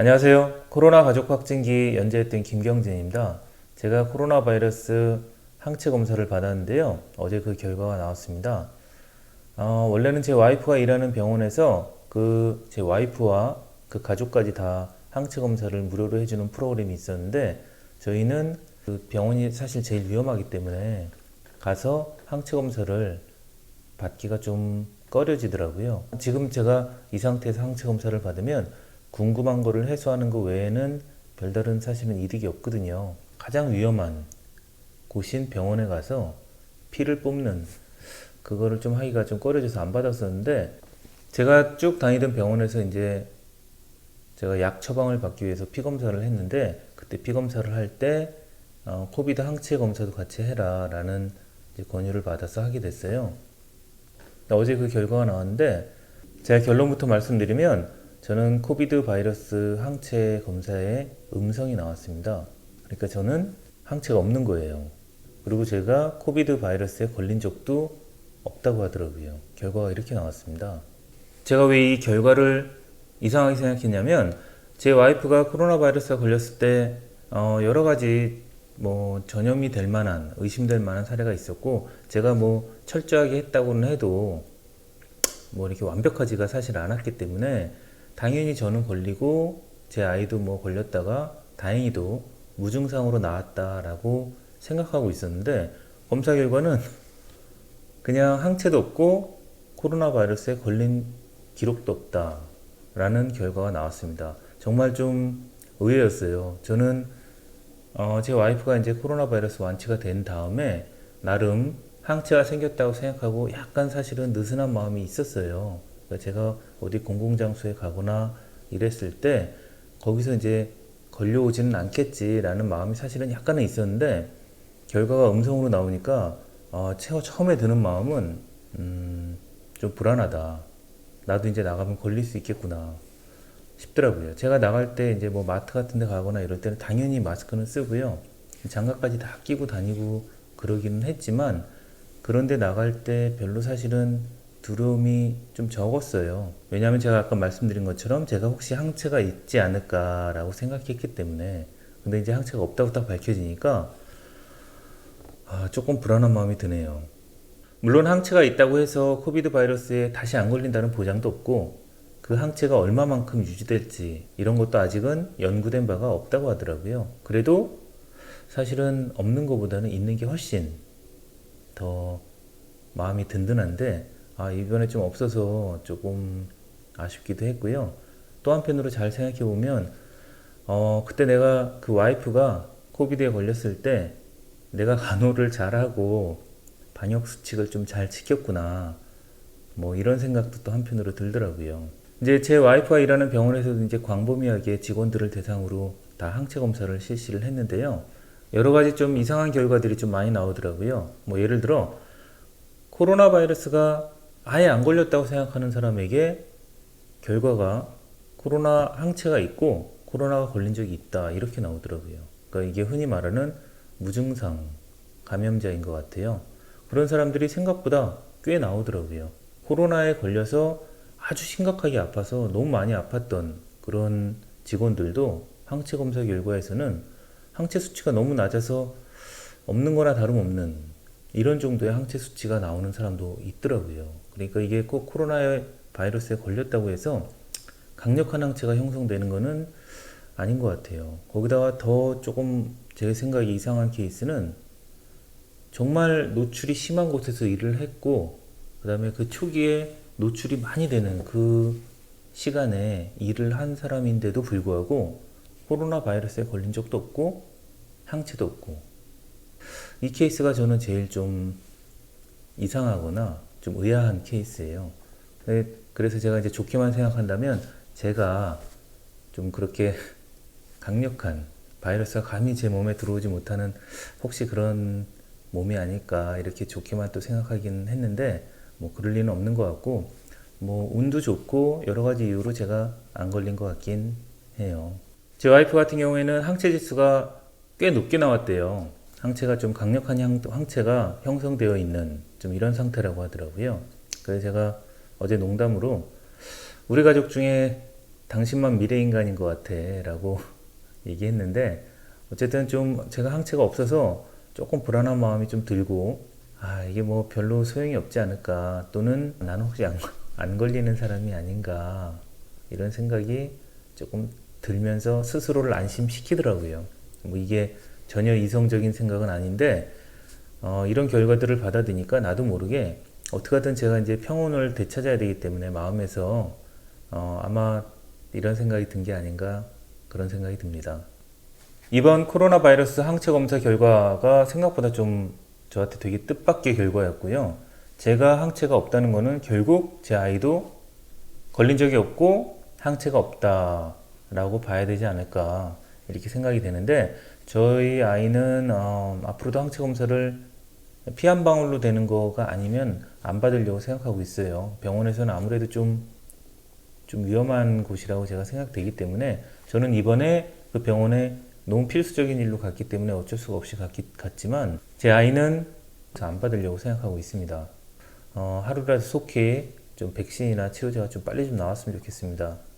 안녕하세요. 코로나 가족 확진기 연재했던 김경진입니다. 제가 코로나 바이러스 항체 검사를 받았는데요. 어제 그 결과가 나왔습니다. 어, 원래는 제 와이프가 일하는 병원에서 그 제 와이프와 그 가족까지 다 항체 검사를 무료로 해주는 프로그램이 있었는데 저희는 그 병원이 사실 제일 위험하기 때문에 가서 항체 검사를 받기가 좀 꺼려지더라고요. 지금 제가 이 상태에서 항체 검사를 받으면 궁금한 거를 해소하는 것 외에는 별다른 사실은 이득이 없거든요. 가장 위험한 곳인 병원에 가서 피를 뽑는 그거를 좀 하기가 좀 꺼려져서 안 받았었는데 제가 쭉 다니던 병원에서 이제 제가 약 처방을 받기 위해서 피 검사를 했는데 그때 피 검사를 할때 어, 코비드 항체 검사도 같이 해라 라는 이제 권유를 받아서 하게 됐어요. 어제 그 결과가 나왔는데 제가 결론부터 말씀드리면 저는 코비드 바이러스 항체 검사에 음성이 나왔습니다. 그러니까 저는 항체가 없는 거예요. 그리고 제가 코비드 바이러스에 걸린 적도 없다고 하더라고요. 결과가 이렇게 나왔습니다. 제가 왜 이 결과를 이상하게 생각했냐면 제 와이프가 코로나 바이러스에 걸렸을 때 어, 여러 가지 뭐 전염이 될 만한 의심될 만한 사례가 있었고 제가 뭐 철저하게 했다고는 해도 뭐 이렇게 완벽하지가 사실 않았기 때문에 당연히 저는 걸리고 제 아이도 뭐 걸렸다가 다행히도 무증상으로 나왔다라고 생각하고 있었는데 검사 결과는 그냥 항체도 없고 코로나 바이러스에 걸린 기록도 없다라는 결과가 나왔습니다. 정말 좀 의외였어요. 저는 어, 제 와이프가 이제 코로나 바이러스 완치가 된 다음에 나름 항체가 생겼다고 생각하고 약간 사실은 느슨한 마음이 있었어요. 그러니까 제가 어디 공공장소에 가거나 이랬을 때 거기서 이제 걸려오지는 않겠지라는 마음이 사실은 약간은 있었는데 결과가 음성으로 나오니까 어, 최- 처음에 드는 마음은 음, 좀 불안하다. 나도 이제 나가면 걸릴 수 있겠구나 싶더라고요. 제가 나갈 때 이제 뭐 마트 같은 데 가거나 이럴 때는 당연히 마스크는 쓰고요. 장갑까지 다 끼고 다니고 그러기는 했지만 그런데 나갈 때 별로 사실은 두려움이 좀 적었어요. 왜냐하면 제가 아까 말씀드린 것처럼 제가 혹시 항체가 있지 않을까라고 생각했기 때문에 근데 이제 항체가 없다고 딱 밝혀지니까 아, 조금 불안한 마음이 드네요. 물론 항체가 있다고 해서 코비드 바이러스에 다시 안 걸린다는 보장도 없고 그 항체가 얼마만큼 유지될지 이런 것도 아직은 연구된 바가 없다고 하더라고요. 그래도 사실은 없는 것보다는 있는 게 훨씬 더 마음이 든든한데 아 이번에 좀 없어서 조금 아쉽기도 했고요. 또 한편으로 잘 생각해 보면 어 그때 내가 그 와이프가 코비드에 걸렸을 때 내가 간호를 잘하고 방역 수칙을 좀 잘 지켰구나. 뭐 이런 생각도 또 한편으로 들더라고요. 이제 제 와이프가 일하는 병원에서도 이제 광범위하게 직원들을 대상으로 다 항체 검사를 실시를 했는데요. 여러 가지 좀 이상한 결과들이 좀 많이 나오더라고요. 뭐 예를 들어 코로나 바이러스가 아예 안 걸렸다고 생각하는 사람에게 결과가 코로나 항체가 있고 코로나가 걸린 적이 있다 이렇게 나오더라고요. 그러니까 이게 흔히 말하는 무증상 감염자인 것 같아요. 그런 사람들이 생각보다 꽤 나오더라고요. 코로나에 걸려서 아주 심각하게 아파서 너무 많이 아팠던 그런 직원들도 항체 검사 결과에서는 항체 수치가 너무 낮아서 없는 거나 다름없는 이런 정도의 항체 수치가 나오는 사람도 있더라고요. 그러니까 이게 꼭 코로나 바이러스에 걸렸다고 해서 강력한 항체가 형성되는 거는 아닌 것 같아요. 거기다가 더 조금 제 생각이 이상한 케이스는 정말 노출이 심한 곳에서 일을 했고, 그 다음에 그 초기에 노출이 많이 되는 그 시간에 일을 한 사람인데도 불구하고 코로나 바이러스에 걸린 적도 없고, 항체도 없고, 이 케이스가 저는 제일 좀 이상하거나 좀 의아한 케이스예요. 네, 그래서 제가 이제 좋게만 생각한다면 제가 좀 그렇게 강력한 바이러스가 감히 제 몸에 들어오지 못하는 혹시 그런 몸이 아닐까 이렇게 좋게만 또 생각하긴 했는데 뭐 그럴 리는 없는 것 같고 뭐 운도 좋고 여러 가지 이유로 제가 안 걸린 것 같긴 해요. 제 와이프 같은 경우에는 항체 지수가 꽤 높게 나왔대요. 항체가 좀 강력한 향- 항체가 형성되어 있는 좀 이런 상태라고 하더라고요. 그래서 제가 어제 농담으로 우리 가족 중에 당신만 미래인간인 것 같아 라고 얘기했는데 어쨌든 좀 제가 항체가 없어서 조금 불안한 마음이 좀 들고 아 이게 뭐 별로 소용이 없지 않을까 또는 나는 혹시 안, 안 걸리는 사람이 아닌가 이런 생각이 조금 들면서 스스로를 안심시키더라고요. 뭐 이게 전혀 이성적인 생각은 아닌데 어, 이런 결과들을 받아들이니까 나도 모르게 어떻게든 제가 이제 평온을 되찾아야 되기 때문에 마음에서 어, 아마 이런 생각이 든 게 아닌가 그런 생각이 듭니다. 이번 코로나 바이러스 항체 검사 결과가 생각보다 좀 저한테 되게 뜻밖의 결과였고요. 제가 항체가 없다는 거는 결국 제 아이도 걸린 적이 없고 항체가 없다라고 봐야 되지 않을까 이렇게 생각이 되는데 저희 아이는 어, 앞으로도 항체 검사를 피 한 방울로 되는 거가 아니면 안 받으려고 생각하고 있어요. 병원에서는 아무래도 좀, 좀 위험한 곳이라고 제가 생각되기 때문에 저는 이번에 그 병원에 너무 필수적인 일로 갔기 때문에 어쩔 수가 없이 갔기, 갔지만 제 아이는 안 받으려고 생각하고 있습니다. 어, 하루라도 속히 좀 백신이나 치료제가 좀 빨리 좀 나왔으면 좋겠습니다.